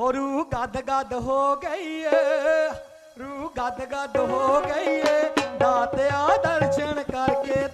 ਹੋ ਰੂ ਗਦ ਗਦ ਹੋ ਗਈ ਏ ਰੂ ਗਦ ਗਦ ਹੋ ਗਈ ਏ। ਦਾਤਿਆ ਦਰਸ਼ਨ ਕਰਕੇ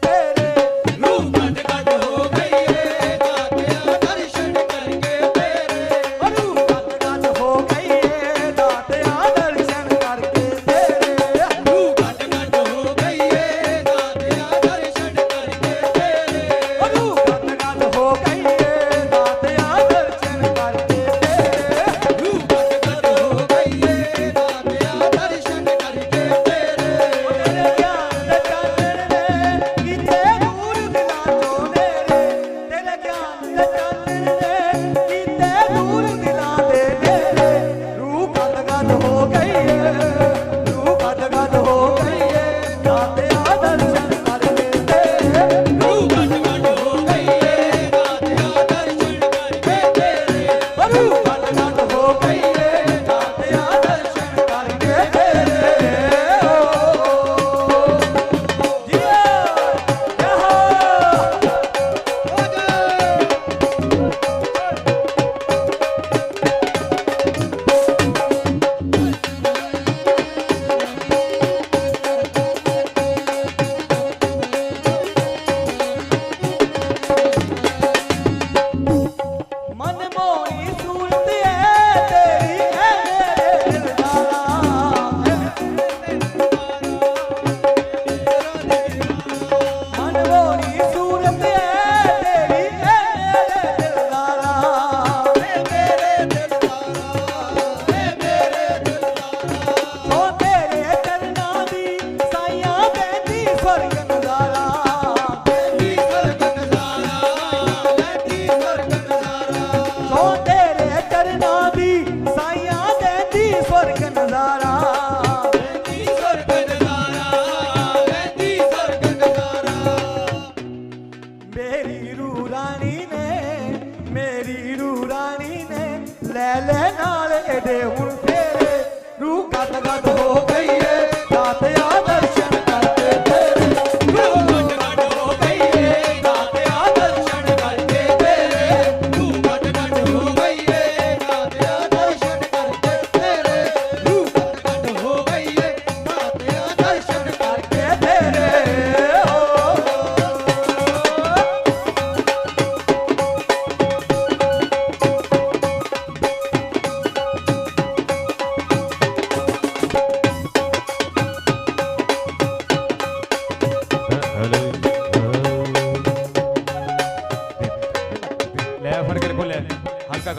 ਨਾਲ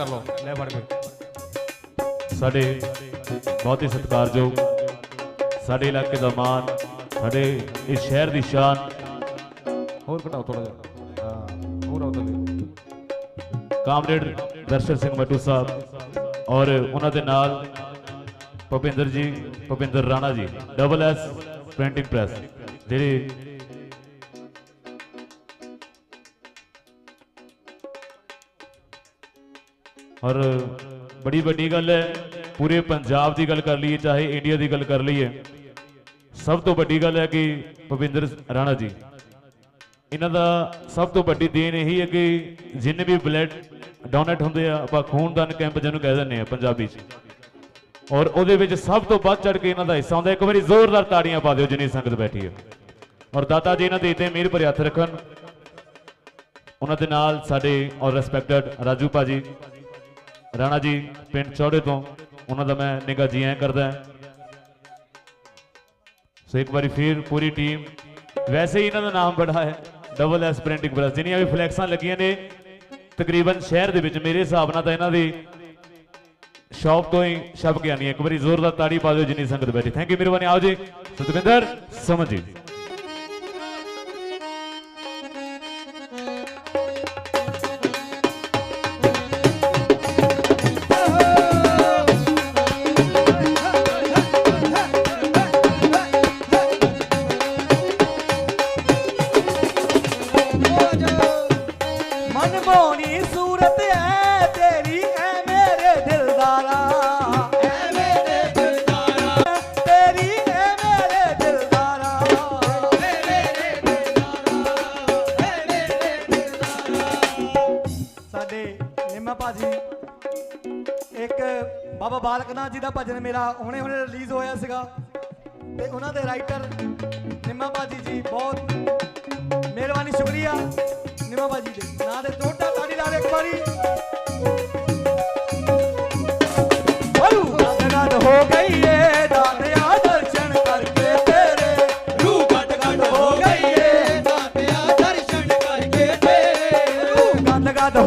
ਕਰ ਲਓ ਲੈ ਫੜ ਕੇ ਸਾਡੇ ਬਹੁਤ ਹੀ ਸਤਿਕਾਰਯੋਗ ਸਾਡੇ ਇਲਾਕੇ ਦਾ ਮਾਣ ਸਾਡੇ ਇਸ ਸ਼ਹਿਰ ਦੀ ਸ਼ਾਨ ਹੋਰ ਘਟਾਓ ਥੋੜਾ ਜਿਹਾ ਹਾਂ ਹੋਰ ਆਓ ਥੱਲੇ ਕਾਮਰੇਡ ਦਰਸ਼ਨ ਸਿੰਘ ਮੱਟੂ ਸਾਹਿਬ ਔਰ ਉਹਨਾਂ ਦੇ ਨਾਲ Bhupinder ji Bhupinder Rana ji double S printing press ਜਿਹੜੇ ਔਰ ਬੜੀ ਵੱਡੀ ਗੱਲ ਹੈ, ਪੂਰੇ ਪੰਜਾਬ ਦੀ ਗੱਲ ਕਰ ਲਈਏ, ਚਾਹੇ ਇੰਡੀਆ ਦੀ ਗੱਲ ਕਰ ਲਈਏ, ਸਭ ਤੋਂ ਵੱਡੀ ਗੱਲ ਹੈ ਕਿ ਭਵਿੰਦਰ ਰਾਣਾ ਜੀ। ਇਹਨਾਂ ਦਾ ਸਭ ਤੋਂ ਵੱਡੀ ਦੇਣ ਇਹੀ ਹੈ ਕਿ ਜਿੰਨੇ ਵੀ ਬਲੱਡ ਡੋਨੇਟ ਹੁੰਦੇ ਆ, ਆਪਾਂ ਖੂਨਦਾਨ ਕੈਂਪ ਜਿਹਨੂੰ ਕਹਿ ਦਿੰਦੇ ਆ, ਪੰਜਾਬੀ 'ਚ। ਔਰ ਉਹਦੇ ਵਿੱਚ ਸਭ ਤੋਂ ਵੱਧ ਚੜ ਕੇ ਇਹਨਾਂ ਦਾ ਹਿੱਸਾ ਹੁੰਦਾ, ਇੱਕ ਵਾਰੀ ਜ਼ੋਰਦਾਰ ਤਾੜੀਆਂ ਪਾ ਦਿਓ, ਜਿੰਨੀ ਸੰਗਤ ਬੈਠੀ ਹੈ। ਔਰ ਦਾਤਾ ਜੀ ਇਹਨਾਂ ਦੇ ਇੱਥੇ ਮਿਹਰ ਭਰੇ ਹੱਥ ਰੱਖਣ। ਉਹਨਾਂ ਦੇ ਨਾਲ ਸਾਡੇ ਔਰ ਰਿਸਪੈਕਟਡ ਰਾਜੂ ਭਾਜੀ ਰਾਣਾ ਜੀ, ਪਿੰਡ ਚੌੜੇ ਤੋਂ, ਉਹਨਾਂ ਦਾ ਮੈਂ ਨਿੱਘਾ ਜੀ ਐਂ ਕਰਦਾ ਸੋ ਇੱਕ ਵਾਰੀ ਫਿਰ ਪੂਰੀ ਟੀਮ, ਵੈਸੇ ਹੀ ਇਹਨਾਂ ਦਾ ਨਾਮ ਬੜਾ ਹੈ ਡਬਲ ਐਸ ਪ੍ਰਿੰਟਿੰਗ ਪ੍ਰੈਸ ਜਿੰਨੀਆਂ ਵੀ ਫਲੈਕਸਾਂ ਲੱਗੀਆਂ ਨੇ, ਤਕਰੀਬਨ ਸ਼ਹਿਰ ਦੇ ਵਿੱਚ ਮੇਰੇ ਹਿਸਾਬ ਨਾਲ ਤਾਂ ਇਹਨਾਂ ਦੀ ਸ਼ਾਪ ਤੋਂ ਹੀ ਛਪ ਕੇ ਆਣੀ ਇੱਕ ਵਾਰੀ ਜ਼ੋਰਦਾਰ ਤਾੜੀ ਪਾ ਦਿਓ ਜਿੰਨੀ ਸੰਗਤ ਬੈਠੀ। ਥੈਂਕ ਯੂ ਮਿਹਰਬਾਨੀ। ਆਓ ਜੀ ਸਤਵਿੰਦਰ ਸਮਝ। ਜੀ ਸੂਰਤ ਸਾਡੇ ਨਿੰਮਾ ਭਾਜੀ ਇੱਕ ਬਾਬਾ ਬਾਲਕਨਾਥ ਜੀ ਦਾ ਭਜਨ ਮੇਰਾ ਹੁਣੇ ਹੁਣੇ ਰਿਲੀਜ਼ ਹੋਇਆ ਸੀਗਾ। ਤੇ ਉਹਨਾਂ ਦੇ ਰਾਈਟਰ ਨਿੰਮਾ ਬਾਜੀ ਜੀ ਬਹੁਤ ਮਿਹਰਬਾਨੀ ਸ਼ੁਕਰੀਆ ਨਿੰਮਾ ਬਾਜੀ ਦੇ। ਨਾਂ ਦੇ ਟੋਟਲ ਯਾਰ ਇੱਕ ਵਾਰੀ। ਹਲੂ ਨਾਲ ਹੋ ਗਈ ਏ ਦਾਤਿਆ ਦਰਸ਼ਨ ਕਰਕੇ ਤੇਰੇ। ਰੂਹ ਘਟ ਘਟ ਹੋ ਗਈ ਏ ਦਾਤਿਆ ਦਰਸ਼ਨ ਕਰਕੇ ਤੇਰੇ। ਰੂਹ ਘਟ ਘਟ